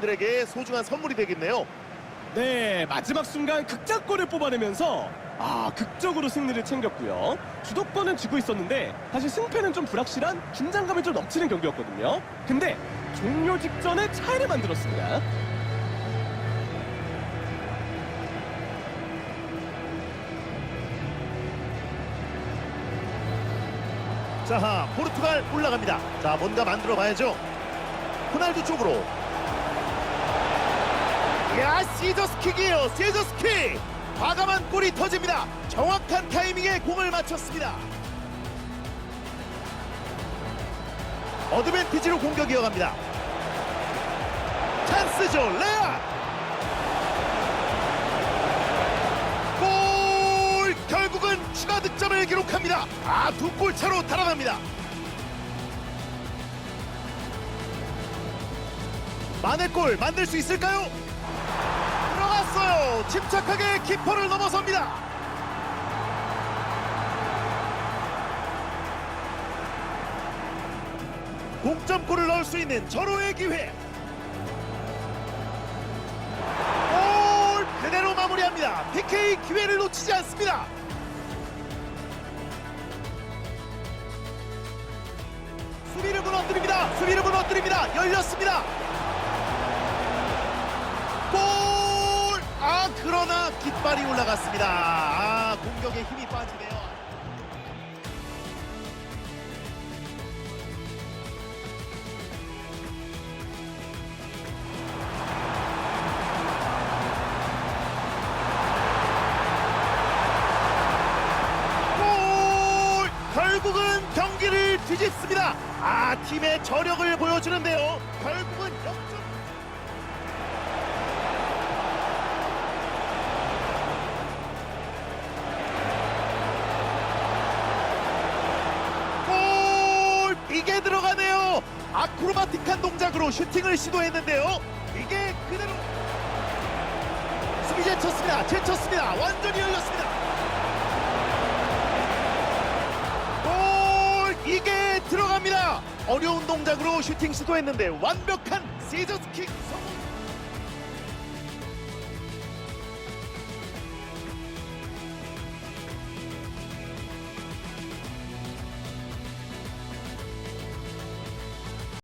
들에게 소중한 선물이 되겠네요. 네, 마지막 순간 극작골을 뽑아내면서 아, 극적으로 승리를 챙겼고요. 주도권은 쥐고 있었는데 사실 승패는 좀 불확실한 긴장감이 좀 넘치는 경기였거든요. 근데 종료 직전에 차이를 만들었습니다. 자, 포르투갈 올라갑니다. 자, 뭔가 만들어 봐야죠. 호날두 쪽으로. 야, 시저스킥이에요. 시저스킥. 과감한 골이 터집니다. 정확한 타이밍에 공을 맞췄습니다. 어드밴티지로 공격 이어갑니다. 찬스죠. 레아. 골! 결국은 추가 득점을 기록합니다. 아, 두 골 차로 달아납니다. 만의 골 만들 수 있을까요? 들어갔어요. 침착하게 키퍼를 넘어섭니다. 동점골을 넣을 수 있는 절호의 기회. 골 그대로 마무리합니다. PK 기회를 놓치지 않습니다. 수비를 무너뜨립니다. 수비를 무너뜨립니다. 열렸습니다. 깃발이 올라갔습니다. 아 공격에 힘이 빠지네요. 골! 결국은 경기를 뒤집습니다. 아 팀의 저력을 보여주는데요. 결국은 역전. 골! 이게 들어가네요. 아크로바틱한 동작으로 슈팅을 시도했는데요. 이게 그대로 수비 제쳤습니다. 제쳤습니다. 완전히 열렸습니다. 골! 이게 들어갑니다. 어려운 동작으로 슈팅 시도했는데 완벽한 시저스킥 성공.